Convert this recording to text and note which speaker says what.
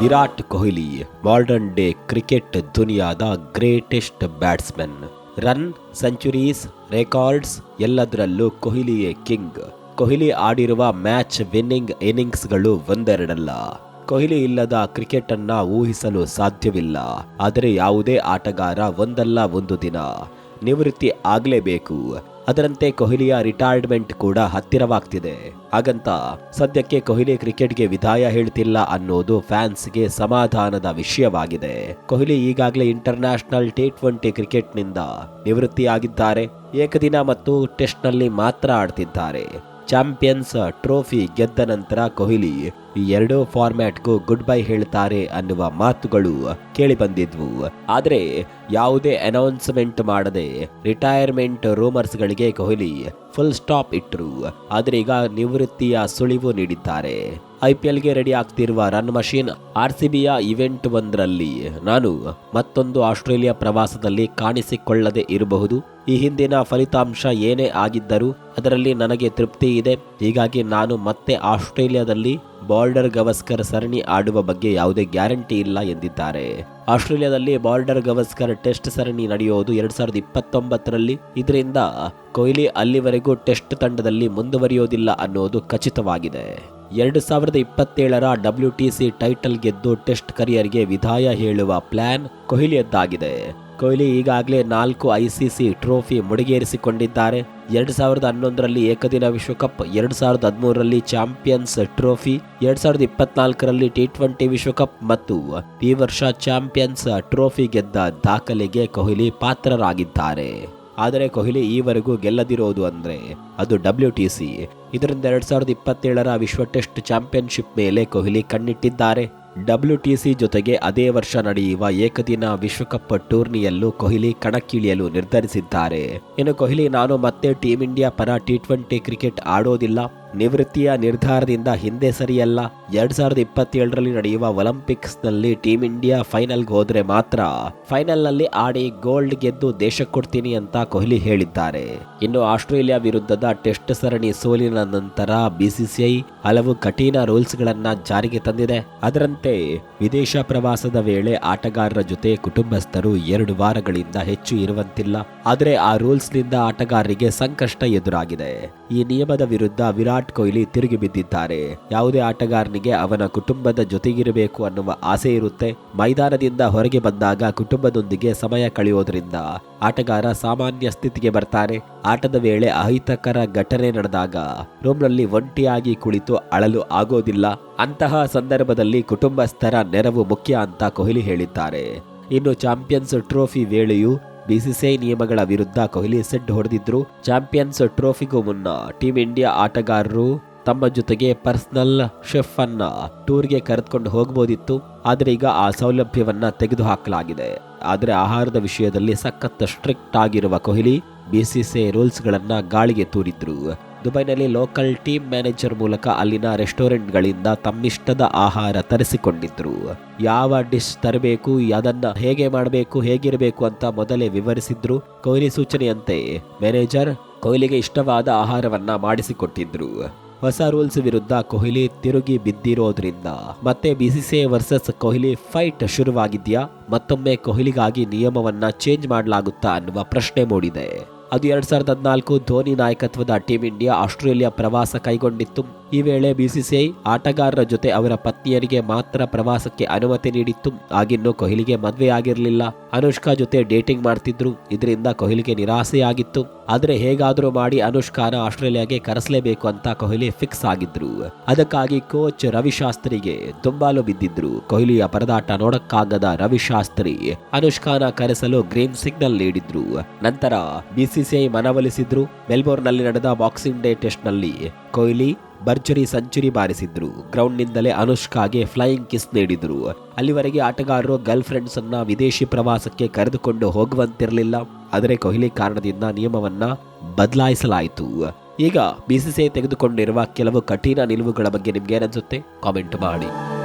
Speaker 1: Virat Kohli modern day cricket ದುನಿಯಾದ greatest batsman run centuries records ಎಲ್ಲದರಲ್ಲೂ ಕೊಹ್ಲಿಯೇ king Kohli ಆಡಿರುವ match winning ಇನ್ನಿಂಗ್ಸ್ಗಳು ಒಂದೆರಡಲ್ಲ. ಕೊಹ್ಲಿ ಇಲ್ಲದ ಕ್ರಿಕೆಟ್ ಅನ್ನ ಊಹಿಸಲು ಸಾಧ್ಯವಿಲ್ಲ. ಆದರೆ ಯಾವುದೇ ಆಟಗಾರ ಒಂದಲ್ಲ ಒಂದು ದಿನ. ನಿವೃತ್ತಿ ಆಗಲೇಬೇಕು. ಅದರಂತೆ ಕೊಹ್ಲಿಯ ರಿಟೈರ್ಮೆಂಟ್ ಕೂಡ ಹತ್ತಿರವಾಗ್ತಿದೆ. ಹಾಗಂತ ಸದ್ಯಕ್ಕೆ ಕೊಹ್ಲಿ ಕ್ರಿಕೆಟ್ಗೆ ವಿದಾಯ ಹೇಳ್ತಿಲ್ಲ ಅನ್ನೋದು ಫ್ಯಾನ್ಸ್ಗೆ ಸಮಾಧಾನದ ವಿಷಯವಾಗಿದೆ. ಕೊಹ್ಲಿ ಈಗಾಗಲೇ ಇಂಟರ್ನ್ಯಾಷನಲ್ ಟಿ ಟ್ವೆಂಟಿ ಕ್ರಿಕೆಟ್ನಿಂದ ನಿವೃತ್ತಿಯಾಗಿದ್ದಾರೆ. ಏಕದಿನ ಮತ್ತು ಟೆಸ್ಟ್ನಲ್ಲಿ ಮಾತ್ರ ಆಡ್ತಿದ್ದಾರೆ. ಚಾಂಪಿಯನ್ಸ್ ಟ್ರೋಫಿ ಗೆದ್ದ ನಂತರ ಕೊಹ್ಲಿ ಈ ಎರಡೂ ಫಾರ್ಮ್ಯಾಟ್ಗೂ ಗುಡ್ ಬೈ ಹೇಳ್ತಾರೆ ಅನ್ನುವ ಮಾತುಗಳು ಕೇಳಿ ಬಂದಿದ್ವು ಆದರೆ ಯಾವುದೇ ಅನೌನ್ಸ್ಮೆಂಟ್ ಮಾಡದೆ ರಿಟೈರ್ಮೆಂಟ್ ರೂಮರ್ಸ್ಗಳಿಗೆ ಕೊಹ್ಲಿ ಫುಲ್ ಸ್ಟಾಪ್ ಇಟ್ಟರು ಆದರೆ ಈಗ ನಿವೃತ್ತಿಯ ಸುಳಿವು ನೀಡಿದ್ದಾರೆ. ಐ ಪಿ ಎಲ್ಗೆ ರೆಡಿ ಆಗ್ತಿರುವ ರನ್ ಮಷೀನ್ ಆರ್ ಸಿ ಬಿಯ ಇವೆಂಟ್ ಒಂದರಲ್ಲಿ ನಾನು ಮತ್ತೊಂದು ಆಸ್ಟ್ರೇಲಿಯಾ ಪ್ರವಾಸದಲ್ಲಿ ಕಾಣಿಸಿಕೊಳ್ಳದೆ ಇರಬಹುದು. ಈ ಹಿಂದಿನ ಫಲಿತಾಂಶ ಏನೇ ಆಗಿದ್ದರೂ ಅದರಲ್ಲಿ ನನಗೆ ತೃಪ್ತಿ ಇದೆ. ಹೀಗಾಗಿ ನಾನು ಮತ್ತೆ ಆಸ್ಟ್ರೇಲಿಯಾದಲ್ಲಿ ಬಾರ್ಡರ್ ಗವಸ್ಕರ್ ಸರಣಿ ಆಡುವ ಬಗ್ಗೆ ಯಾವುದೇ ಗ್ಯಾರಂಟಿ ಇಲ್ಲ ಎಂದಿದ್ದಾರೆ. ಆಸ್ಟ್ರೇಲಿಯಾದಲ್ಲಿ ಬಾರ್ಡರ್ ಗವಸ್ಕರ್ ಟೆಸ್ಟ್ ಸರಣಿ ನಡೆಯೋದು ಎರಡ್ ಸಾವಿರದ ಇಪ್ಪತ್ತೊಂಬತ್ತರಲ್ಲಿ. ಇದರಿಂದ ಕೊಹ್ಲಿ ಅಲ್ಲಿವರೆಗೂ ಟೆಸ್ಟ್ ತಂಡದಲ್ಲಿ ಮುಂದುವರಿಯೋದಿಲ್ಲ ಅನ್ನೋದು ಖಚಿತವಾಗಿದೆ. ಎರಡು ಸಾವಿರದ ಇಪ್ಪತ್ತೇಳರ ಡಬ್ಲ್ಯೂ ಟಿ ಸಿ ಟೈಟಲ್ ಗೆದ್ದು ಟೆಸ್ಟ್ ಕರಿಯರ್ಗೆ ವಿದಾಯ ಹೇಳುವ ಪ್ಲಾನ್ ಕೊಹ್ಲಿಯದ್ದಾಗಿದೆ. ಕೊಹ್ಲಿ ಈಗಾಗಲೇ ನಾಲ್ಕು ಐಸಿಸಿ ಟ್ರೋಫಿ ಮುಡಿಗೇರಿಸಿಕೊಂಡಿದ್ದಾರೆ. ಎರಡು ಸಾವಿರದ ಹನ್ನೊಂದರಲ್ಲಿ ಏಕದಿನ ವಿಶ್ವಕಪ್, ಎರಡು ಸಾವಿರದ ಹದಿಮೂರರಲ್ಲಿ ಚಾಂಪಿಯನ್ಸ್ ಟ್ರೋಫಿ, ಎರಡು ಸಾವಿರದ ಇಪ್ಪತ್ನಾಲ್ಕರಲ್ಲಿ ಟಿ ಟ್ವೆಂಟಿ ವಿಶ್ವಕಪ್ ಮತ್ತು ಈ ವರ್ಷ ಚಾಂಪಿಯನ್ಸ್ ಟ್ರೋಫಿ ಗೆದ್ದ ದಾಖಲೆಗೆ ಕೊಹ್ಲಿ ಪಾತ್ರರಾಗಿದ್ದಾರೆ. ಆದರೆ ಕೊಹ್ಲಿ ಈವರೆಗೂ ಗೆಲ್ಲದಿರೋದು ಅಂದರೆ ಅದು ಡಬ್ಲ್ಯೂ ಟಿ ಸಿ. ಇದರಿಂದ ಎರಡು ಸಾವಿರದ ಇಪ್ಪತ್ತೇಳರ ವಿಶ್ವ ಟೆಸ್ಟ್ ಚಾಂಪಿಯನ್ಶಿಪ್ ಮೇಲೆ ಕೊಹ್ಲಿ ಕಣ್ಣಿಟ್ಟಿದ್ದಾರೆ. ಡಬ್ಲ್ಯೂ ಟಿ ಸಿ ಜೊತೆಗೆ ಅದೇ ವರ್ಷ ನಡೆಯುವ ಏಕದಿನ ವಿಶ್ವಕಪ್ ಟೂರ್ನಿಯಲ್ಲೂ ಕೊಹ್ಲಿ ಕಣಕ್ಕಿಳಿಯಲು ನಿರ್ಧರಿಸಿದ್ದಾರೆ. ಇನ್ನು ಕೊಹ್ಲಿ ನಾನು ಮತ್ತೆ ಟೀಂ ಇಂಡಿಯಾ ಪರ ಟಿ ಟ್ವೆಂಟಿ ಕ್ರಿಕೆಟ್ ಆಡೋದಿಲ್ಲ. ನಿವೃತ್ತಿಯ ನಿರ್ಧಾರದಿಂದ ಹಿಂದೆ ಸರಿಯಲ್ಲ. ಎರಡ್ ಸಾವಿರದ ಇಪ್ಪತ್ತೇಳರಲ್ಲಿ ನಡೆಯುವ ಒಲಿಂಪಿಕ್ಸ್ನಲ್ಲಿ ಟೀಂ ಇಂಡಿಯಾ ಫೈನಲ್ಗೆ ಹೋದರೆ ಮಾತ್ರ. ಫೈನಲ್ನಲ್ಲಿ ಆಡಿ ಗೋಲ್ಡ್ ಗೆದ್ದು ದೇಶ ಕೊಡ್ತೀನಿ ಅಂತ ಕೊಹ್ಲಿ ಹೇಳಿದ್ದಾರೆ. ಇನ್ನು ಆಸ್ಟ್ರೇಲಿಯಾ ವಿರುದ್ಧದ ಟೆಸ್ಟ್ ಸರಣಿ ಸೋಲಿನ ನಂತರ ಬಿಸಿಸಿಐ ಹಲವು ಕಠಿಣ ರೂಲ್ಸ್ಗಳನ್ನು ಜಾರಿಗೆ ತಂದಿದೆ. ಅದರಂತೆ ವಿದೇಶ ಪ್ರವಾಸದ ವೇಳೆ ಆಟಗಾರರ ಜೊತೆ ಕುಟುಂಬಸ್ಥರು ಎರಡು ವಾರಗಳಿಂದ ಹೆಚ್ಚು ಇರುವಂತಿಲ್ಲ. ಆದರೆ ಆ ರೂಲ್ಸ್ನಿಂದ ಆಟಗಾರರಿಗೆ ಸಂಕಷ್ಟ ಎದುರಾಗಿದೆ. ಈ ನಿಯಮದ ವಿರುದ್ಧ ವಿರಾಟ್ ಕೊಹ್ಲಿ ತಿರುಗಿ ಬಿದ್ದಿದ್ದಾರೆ. ಯಾವುದೇ ಆಟಗಾರನಿಗೆ ಅವನ ಕುಟುಂಬದ ಜೊತೆಗಿರಬೇಕು ಅನ್ನುವ ಆಸೆ ಇರುತ್ತೆ. ಮೈದಾನದಿಂದ ಹೊರಗೆ ಬಂದಾಗ ಕುಟುಂಬದೊಂದಿಗೆ ಸಮಯ ಕಳೆಯೋದ್ರಿಂದ ಆಟಗಾರ ಸಾಮಾನ್ಯ ಸ್ಥಿತಿಗೆ ಬರ್ತಾರೆ. ಆಟದ ವೇಳೆ ಅಹಿತಕರ ಘಟನೆ ನಡೆದಾಗ ರೂಮ್ನಲ್ಲಿ ಒಂಟಿಯಾಗಿ ಕುಳಿತು ಅಳಲು ಆಗೋದಿಲ್ಲ. ಅಂತಹ ಸಂದರ್ಭದಲ್ಲಿ ಕುಟುಂಬಸ್ಥರ ನೆರವು ಮುಖ್ಯ ಅಂತ ಕೊಹ್ಲಿ ಹೇಳಿದ್ದಾರೆ. ಇನ್ನು ಚಾಂಪಿಯನ್ಸ್ ಟ್ರೋಫಿ ವೇಳೆಯೂ ಬಿಸಿಸಿಐ ನಿಯಮಗಳ ವಿರುದ್ಧ ಕೊಹ್ಲಿ ಸೆಡ್ ಹೊಡೆದಿದ್ರು. ಚಾಂಪಿಯನ್ಸ್ ಟ್ರೋಫಿಗೂ ಮುನ್ನ ಟೀಂ ಇಂಡಿಯಾ ಆಟಗಾರರು ತಮ್ಮ ಜೊತೆಗೆ ಪರ್ಸನಲ್ ಶೆಫ್ ಅನ್ನ ಟೂರ್ಗೆ ಕರೆದುಕೊಂಡು ಹೋಗಬಹುದಿತ್ತು ಆದರೆ ಈಗ ಆ ಸೌಲಭ್ಯವನ್ನ ತೆಗೆದುಹಾಕಲಾಗಿದೆ. ಆದರೆ ಆಹಾರದ ವಿಷಯದಲ್ಲಿ ಸಖತ್ ಸ್ಟ್ರಿಕ್ಟ್ ಆಗಿರುವ ಕೊಹ್ಲಿ ಬಿಸಿಸಿಐ ರೂಲ್ಸ್ಗಳನ್ನ ಗಾಳಿಗೆ ತೂರಿದ್ರು. ದುಬೈನಲ್ಲಿ ಲೋಕಲ್ ಟೀಮ್ ಮ್ಯಾನೇಜರ್ ಮೂಲಕ ಅಲ್ಲಿನ ರೆಸ್ಟೋರೆಂಟ್ಗಳಿಂದ ತಮ್ಮಿಷ್ಟದ ಆಹಾರ ತರಿಸಿಕೊಂಡಿದ್ರು ಯಾವ ಡಿಶ್ ತರಬೇಕು, ಅದನ್ನ ಹೇಗೆ ಮಾಡಬೇಕು, ಹೇಗಿರಬೇಕು ಅಂತ ಮೊದಲೇ ವಿವರಿಸಿದ್ರು ಕೊಹ್ಲಿ ಸೂಚನೆಯಂತೆ. ಮ್ಯಾನೇಜರ್ ಕೊಹ್ಲಿಗೆ ಇಷ್ಟವಾದ ಆಹಾರವನ್ನ ಮಾಡಿಸಿಕೊಟ್ಟಿದ್ರು. ಹೊಸ ರೂಲ್ಸ್ ವಿರುದ್ಧ ಕೊಹ್ಲಿ ತಿರುಗಿ ಬಿದ್ದಿರೋದ್ರಿಂದ. ಮತ್ತೆ ಬಿಸಿಸಿಐ ವರ್ಸಸ್ ಕೊಹ್ಲಿ ಫೈಟ್ ಶುರುವಾಗಿದ್ಯಾ? ಮತ್ತೊಮ್ಮೆ ಕೊಹ್ಲಿಗಾಗಿ ನಿಯಮವನ್ನ ಚೇಂಜ್ ಮಾಡಲಾಗುತ್ತಾ ಅನ್ನುವ ಪ್ರಶ್ನೆ ಮೂಡಿದೆ. ಅದು ಎರಡ್ ಸಾವಿರದ ಹದಿನಾಲ್ಕು ಧೋನಿ ನಾಯಕತ್ವದ ಟೀಂ ಇಂಡಿಯಾ ಆಸ್ಟ್ರೇಲಿಯಾ ಪ್ರವಾಸ ಕೈಗೊಂಡಿತ್ತು. ಈ ವೇಳೆ ಬಿಸಿಸಿಐ ಆಟಗಾರರ ಜೊತೆ ಅವರ ಪತ್ನಿಯರಿಗೆ ಮಾತ್ರ ಪ್ರವಾಸಕ್ಕೆ ಅನುಮತಿ ನೀಡಿತ್ತು. ಆಗಿನ್ನು ಕೊಹ್ಲಿಗೆ ಮದುವೆ ಆಗಿರಲಿಲ್ಲ. ಅನುಷ್ಕಾ ಜೊತೆ ಡೇಟಿಂಗ್ ಮಾಡ್ತಿದ್ರು. ಇದರಿಂದ ಕೊಹ್ಲಿಗೆ ನಿರಾಸೆಯಾಗಿತ್ತು. ಆದರೆ ಹೇಗಾದರೂ ಮಾಡಿ ಅನುಷ್ಕಾನ ಆಸ್ಟ್ರೇಲಿಯಾಗೆ ಕರೆಸಲೇಬೇಕು ಅಂತ ಕೊಹ್ಲಿ ಫಿಕ್ಸ್ ಆಗಿದ್ರು. ಅದಕ್ಕಾಗಿ ಕೋಚ್ ರವಿಶಾಸ್ತ್ರಿಗೆ ತುಂಬಾಲು ಬಿದ್ದಿದ್ರು. ಕೊಹ್ಲಿಯ ಪರದಾಟ ನೋಡಕ್ಕಾಗದ ರವಿಶಾಸ್ತ್ರಿ ಅನುಷ್ಕಾನ ಕರೆಸಲು ಗ್ರೀನ್ ಸಿಗ್ನಲ್ ನೀಡಿದ್ರು. ನಂತರ ಬಿಸಿಸಿಐ ಮನವೊಲಿಸಿದ್ರು. ಮೆಲ್ಬೋರ್ನ್ನಲ್ಲಿ ನಡೆದ ಬಾಕ್ಸಿಂಗ್ ಡೇ ಟೆಸ್ಟ್ನಲ್ಲಿ ಕೊಹ್ಲಿ ಭರ್ಜರಿ ಸಂಚುರಿ ಬಾರಿಸಿದ್ರು. ಗ್ರೌಂಡ್ನಿಂದಲೇ ಅನುಷ್ಕಾಗೆ ಫ್ಲೈಯಿಂಗ್ ಕಿಸ್ ನೀಡಿದ್ರು. ಅಲ್ಲಿವರೆಗೆ ಆಟಗಾರರು ಗರ್ಲ್ ಫ್ರೆಂಡ್ಸ್ ಅನ್ನ ವಿದೇಶಿ ಪ್ರವಾಸಕ್ಕೆ ಕರೆದುಕೊಂಡು ಹೋಗುವಂತಿರಲಿಲ್ಲ. ಆದರೆ ಕೊಹ್ಲಿ ಕಾರಣದಿಂದ ನಿಯಮವನ್ನ ಬದಲಾಯಿಸಲಾಯಿತು. ಈಗ ಬಿಸಿಸಿಐ ತೆಗೆದುಕೊಂಡಿರುವ ಕೆಲವು ಕಠಿಣ ನಿಲುವುಗಳ ಬಗ್ಗೆ ನಿಮ್ಗೆ ಏನನ್ಸುತ್ತೆ ಕಾಮೆಂಟ್ ಮಾಡಿ.